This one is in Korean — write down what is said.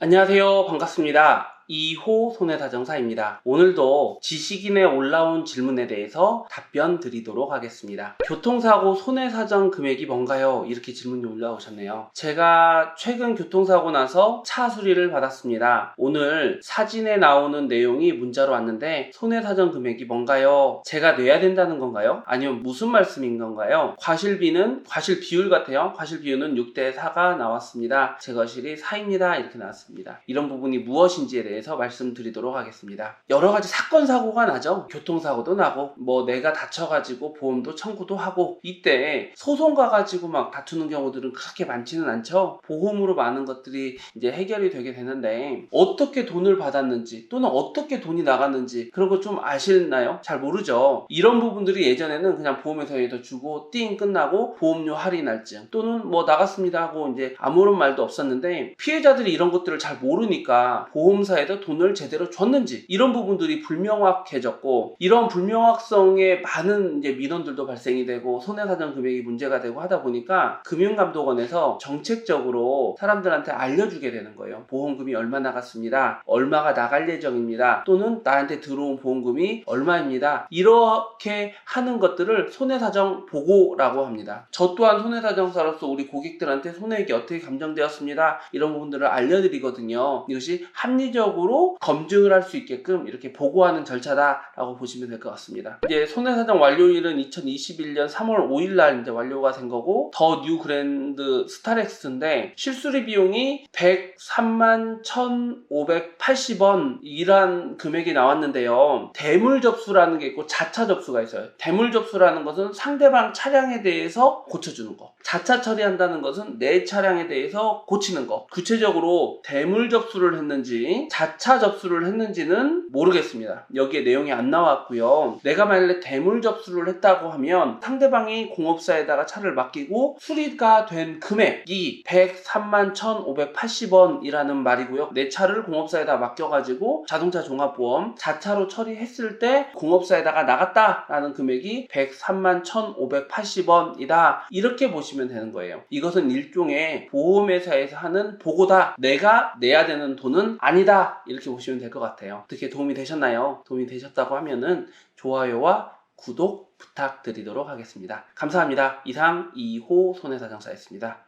안녕하세요. 반갑습니다. 2호 손해사정사입니다. 오늘도 지식인에 올라온 질문에 대해서 답변 드리도록 하겠습니다. 교통사고 손해사정 금액이 뭔가요? 이렇게 질문이 올라오셨네요. 제가 최근 교통사고 나서 차 수리를 받았습니다. 오늘 사진에 나오는 내용이 문자로 왔는데 손해사정 금액이 뭔가요? 제가 내야 된다는 건가요? 아니면 무슨 말씀인 건가요? 과실비는 과실 비율 같아요. 과실 비율은 6대 4가 나왔습니다. 제 거실이 4입니다. 이렇게 나왔습니다. 이런 부분이 무엇인지에 대해 서 말씀드리도록 하겠습니다. 여러 가지 사건 사고가 나죠. 교통사고도 나고 뭐 내가 다쳐가지고 보험도 청구도 하고 이때 소송 가가지고 막 다투는 경우들은 그렇게 많지는 않죠. 보험으로 많은 것들이 이제 해결이 되게 되는데 어떻게 돈을 받았는지 또는 어떻게 돈이 나갔는지 그런 거 좀 아시나요? 잘 모르죠. 이런 부분들이 예전에는 그냥 보험회사에서 주고 띵 끝나고 보험료 할인 할증 또는 뭐 나갔습니다 하고 이제 아무런 말도 없었는데 피해자들이 이런 것들을 잘 모르니까 보험사에 도 돈을 제대로 줬는지 이런 부분들이 불명확해졌고 이런 불명확성에 많은 이제 민원들도 발생이 되고 손해사정 금액이 문제가 되고 하다 보니까 금융감독원에서 정책적으로 사람들한테 알려주게 되는 거예요. 보험금이 얼마 나갔습니다. 얼마가 나갈 예정입니다. 또는 나한테 들어온 보험금이 얼마입니다. 이렇게 하는 것들을 손해사정 보고라고 합니다. 저 또한 손해사정사로서 우리 고객들한테 손해액이 어떻게 감정되었습니다. 이런 부분들을 알려드리거든요. 이것이 합리적으로 검증을 할 수 있게끔 이렇게 보고하는 절차다라고 보시면 될 것 같습니다. 이제 손해사정 완료일은 2021년 3월 5일 날 이제 완료가 된 거고 더 뉴 그랜드 스타렉스인데 실수리 비용이 103만 1,580원 이란 금액이 나왔는데요. 대물 접수라는 게 있고 자차 접수가 있어요. 대물 접수라는 것은 상대방 차량에 대해서 고쳐주는 거. 자차 처리한다는 것은 내 차량에 대해서 고치는 거. 구체적으로 대물 접수를 했는지 자차 접수를 했는지는 모르겠습니다. 여기에 내용이 안 나왔고요. 내가 만약에 대물 접수를 했다고 하면 상대방이 공업사에다가 차를 맡기고 수리가 된 금액이 103만 1,580원이라는 말이고요. 내 차를 공업사에다 맡겨가지고 자동차 종합보험 자차로 처리했을 때 공업사에다가 나갔다라는 금액이 103만 1,580원이다. 이렇게 보시면 되는 거예요. 이것은 일종의 보험회사에서 하는 보고다. 내가 내야 되는 돈은 아니 다. 이렇게 보시면 될 것 같아요. 어떻게 도움이 되셨나요? 도움이 되셨다고 하면은 좋아요와 구독 부탁드리도록 하겠습니다. 감사합니다. 이상 2호 손해사정사였습니다.